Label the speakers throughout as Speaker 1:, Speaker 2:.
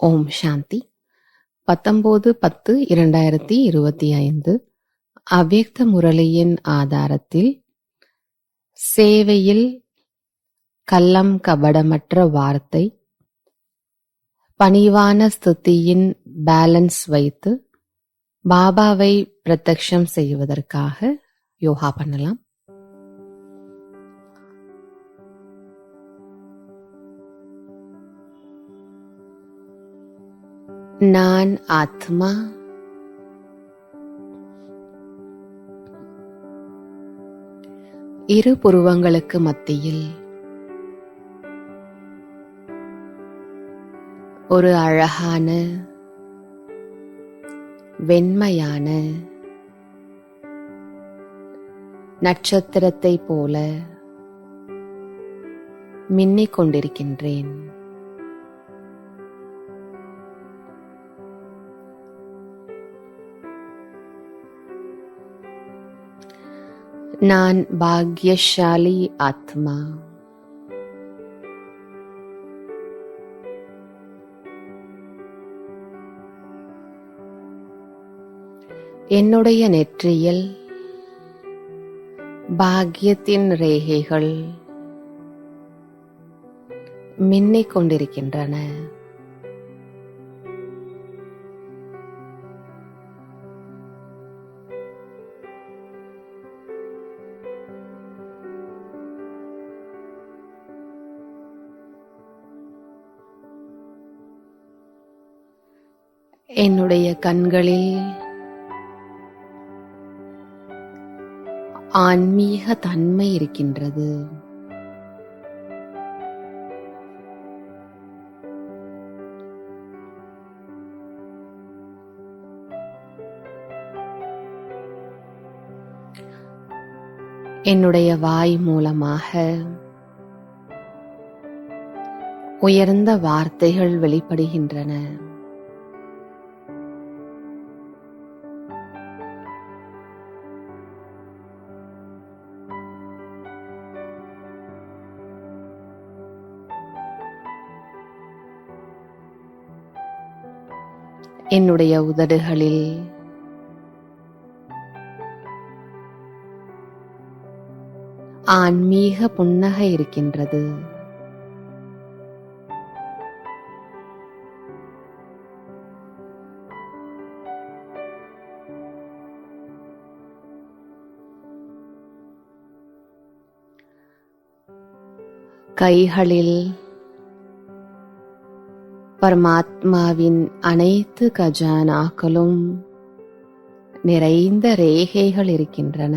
Speaker 1: ஓம் சாந்தி. பத்தொம்போது பத்து இரண்டாயிரத்தி இருபத்தி ஐந்து. அவ்வக்த முரளியின் ஆதாரத்தில் சேவையில் கள்ளம் கபடமற்ற வார்த்தை பணிவான ஸ்துதியின் பேலன்ஸ் வைத்து பாபாவை பிரத்யக்ஷம் செய்வதற்காக யோகா பண்ணலாம். நான் ஆத்மா. இரு புருவங்களுக்கு மத்தியில் ஒரு அழகான வெண்மையான நட்சத்திரத்தை போல மின்னிக் கொண்டிருக்கின்றேன். நான் பாக்யசாலி ஆத்மா. என்னுடைய நெற்றியில் பாக்யத்தின் ரேகைகள் மின்னிக் கொண்டிருக்கின்றன. என்னுடைய கண்களில் ஆன்மீக தன்மை இருக்கின்றது. என்னுடைய வாய் மூலமாக உயர்ந்த வார்த்தைகள் வெளிப்படுகின்றன. என்னுடைய உதடுகளில். ஆன்மீக புன்னகை இருக்கின்றது. கைகளில் பரமாத்மாவின் அனைத்து கஜானாக்களும் நிறைந்த ரேகைகள் இருக்கின்றன.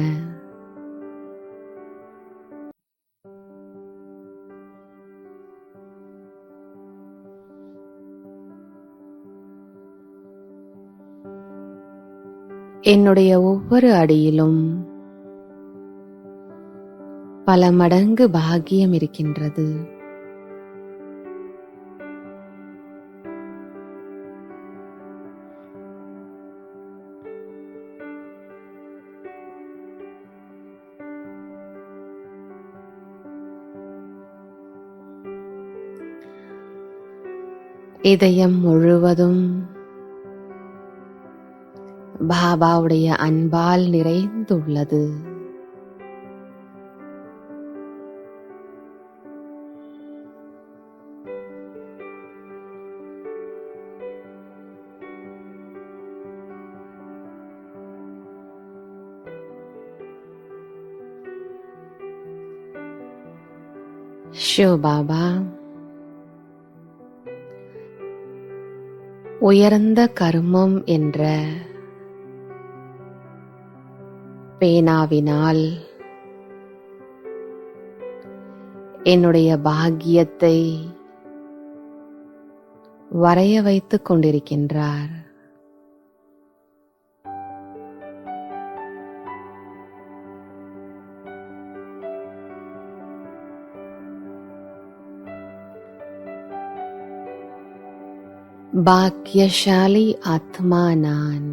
Speaker 1: என்னுடைய ஒவ்வொரு அடியிலும் பல மடங்கு பாகியம் இருக்கின்றது. இதயம் முழுவதும் பாபாவுடைய அன்பால் நிறைந்துள்ளது. ஷிவ பாபா. உயர்ந்த கர்மம் என்ற பேனாவினால் என்னுடைய பாக்கியத்தை வரைய வைத்துக் கொண்டிருக்கின்றார். क्यशलि आत्मानान्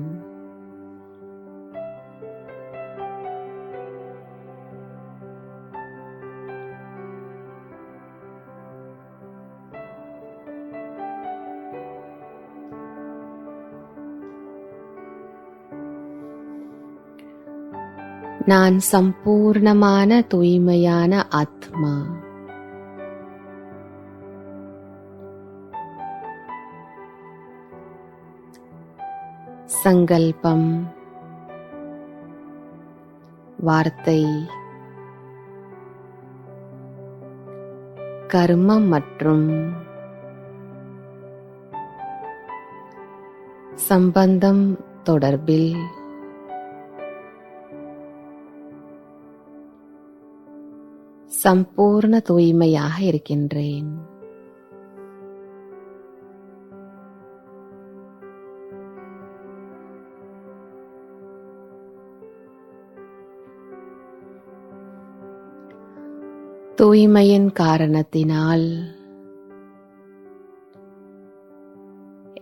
Speaker 1: नन् सम्पूर्णमान तूयम आत्मा சங்கல்பம். வார்த்தை. கர்மம் மற்றும் சம்பந்தம் தொடர்பில். சம்பூர்ண தூய்மையாக இருக்கின்றேன். தூய்மையின் காரணத்தினால்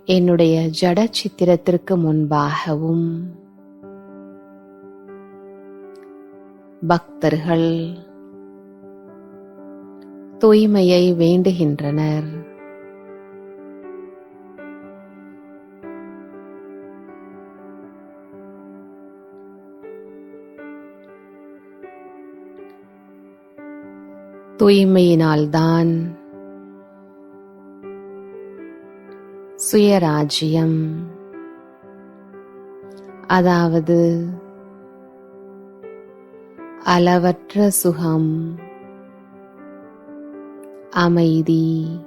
Speaker 1: என்னுடைய ஜட சித்திரத்திற்கு முன்பாகவும் பக்தர்கள் தூய்மையை வேண்டுகின்றனர். தூய்மையினால்தான். சுயராஜ்யம். அதாவது அளவற்ற சுகம் அமைதி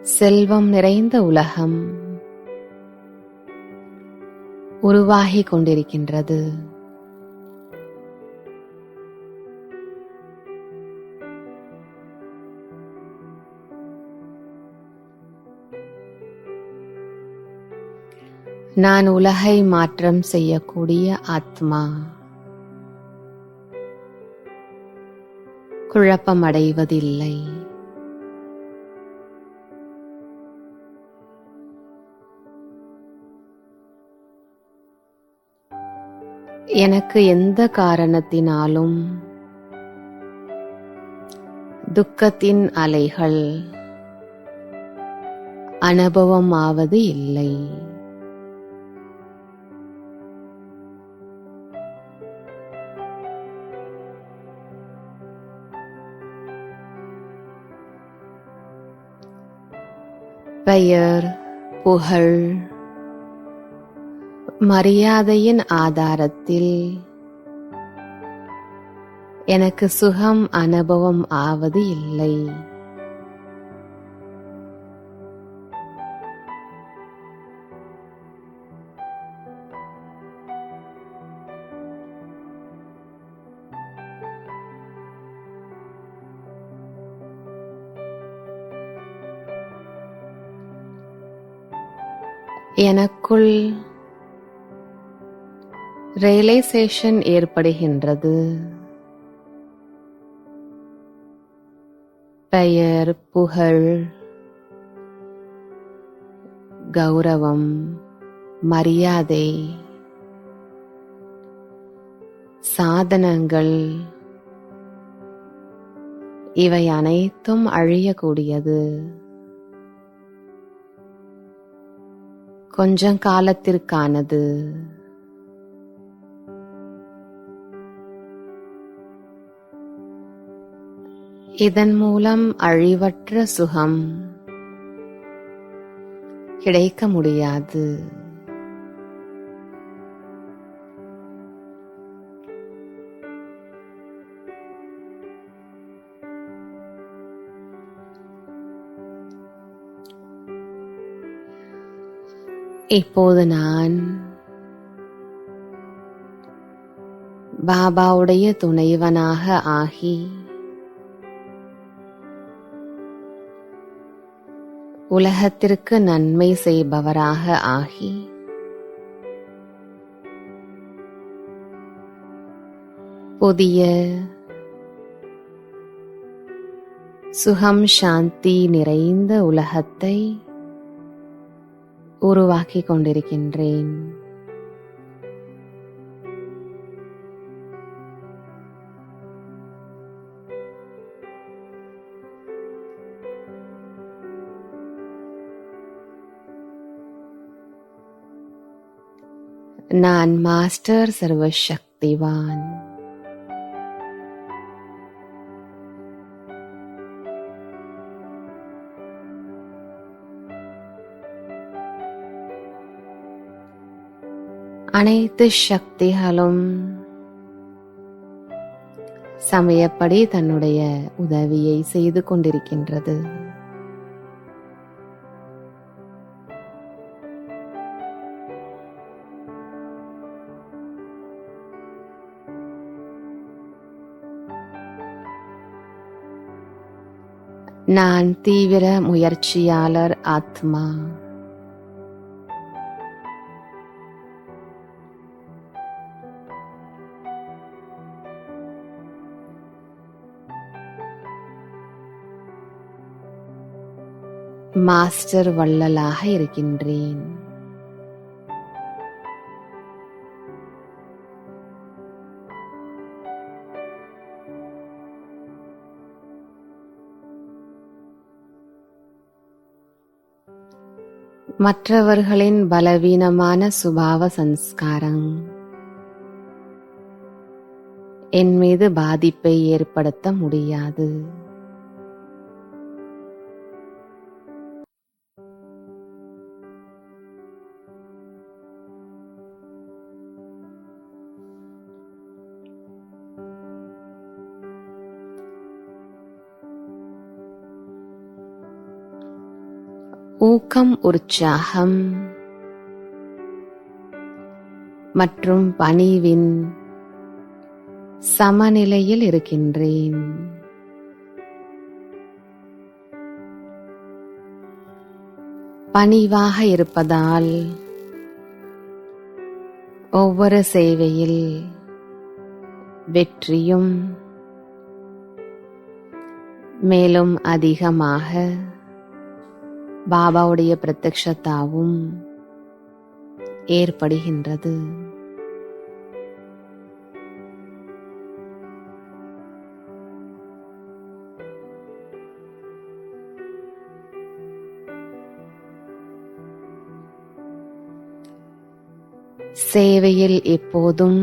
Speaker 1: செல்வம் நிறைந்த உலகம் உருவாகிக் கொண்டிருக்கின்றது. நான் உலகை மாற்றம் செய்யக்கூடிய ஆத்மா. குழப்பமடைவதில்லை. எனக்கு எந்த காரணத்தினாலும் துக்கத்தின் அலைகள் அனுபவமாவது இல்லை. பெயர் புகழ் மரியாதையின் ஆதாரத்தில் எனக்கு சுகம் அனுபவம் ஆவது இல்லை. எனக்குள் ரியலைசேஷன் ஏற்படுகின்றது. பெயர் புகழ் கௌரவம் மரியாதை சாதனங்கள் இவை அனைத்தும் அழியக்கூடியது. கொஞ்சம் காலத்திற்கானது. இதன் மூலம் அழிவற்ற சுகம் கிடைக்க முடியாது. இப்போது நான் பாபாவுடைய துணைவனாக ஆகி உலகத்திற்கு நன்மை செய்பவராக ஆகி புதிய சுகம் சாந்தி நிறைந்த உலகத்தை உருவாக்கி கொண்டிருக்கின்றேன் நான் மாஸ்டர் சர்வசக்திவான். அனைத்து சக்திகளும் சமயப்படி தன்னுடைய உதவியை செய்து கொண்டிருக்கின்றது. நான் தீவிர முயற்சியாளர் ஆத்மா. மாஸ்டர் வள்ளலாக இருக்கின்றேன். மற்றவர்களின் பலவீனமான சுபாவ சம்ஸ்காரம். என் மீது பாதிப்பை ஏற்படுத்த முடியாது. ஊக்கம் உற்சாகம் மற்றும் பணிவின் சமநிலையில் இருக்கின்றேன். பணிவாக இருப்பதால் ஒவ்வொரு சேவையில் வெற்றியும் மேலும் அதிகமாக பாபாவுடைய பிரத்யக்ஷத்தாவும் ஏற்படுகின்றது. சேவையில் எப்போதும்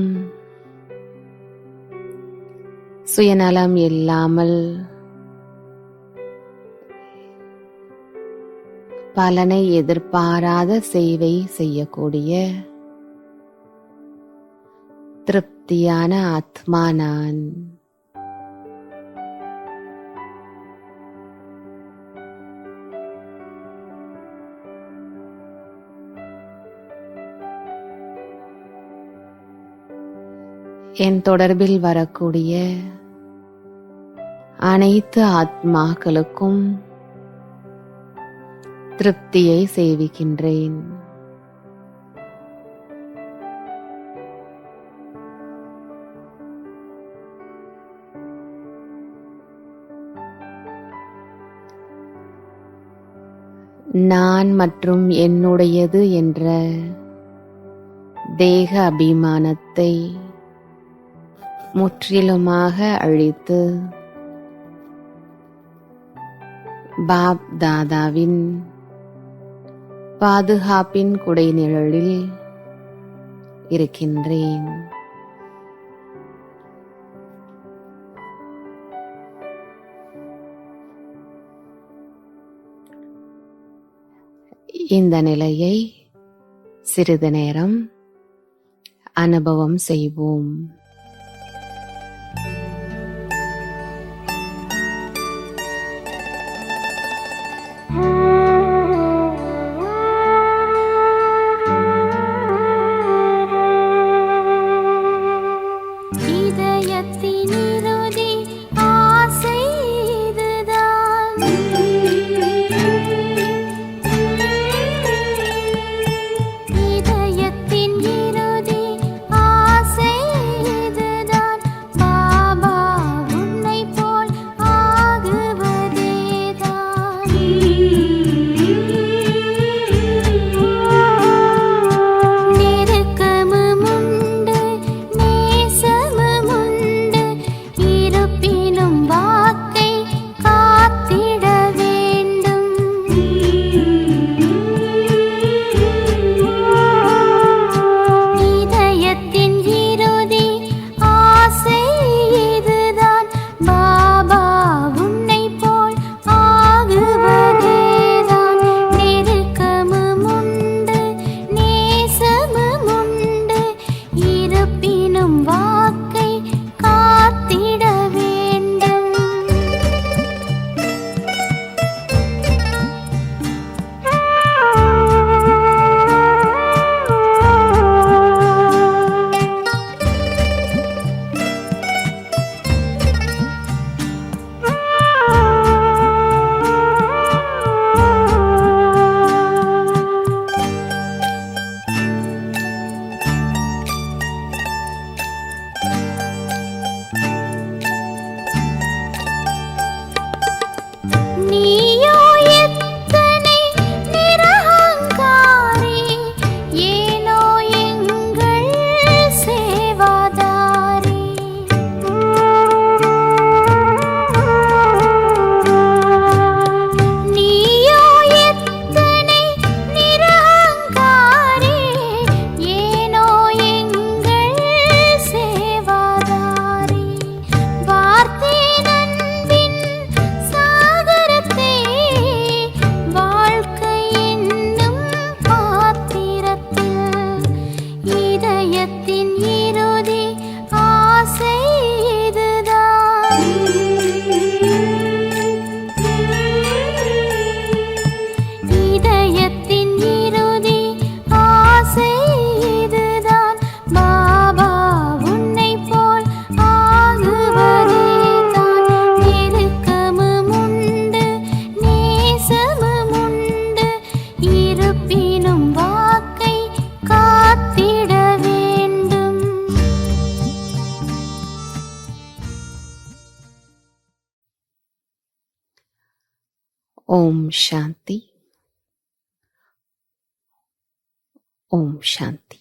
Speaker 1: சுயநலம் இல்லாமல் பலனை எதிர்பாராத சேவை செய்யக்கூடிய திருப்தியான ஆத்மா நான். என் தொடர்பில் வரக்கூடிய அனைத்து ஆத்மாக்களுக்கும் திருப்தியை சேவிக்கின்றேன். நான் மற்றும் என்னுடையது என்ற தேக அபிமானத்தை முற்றிலுமாக அழித்து பாப் தாதாவின் பாதுகாப்பின் குடைநிழலில் இருக்கின்றேன். இந்த நிலையை சிறிது நேரம் அனுபவம் செய்வோம். ஓம் சாந்தி ஓம் சாந்தி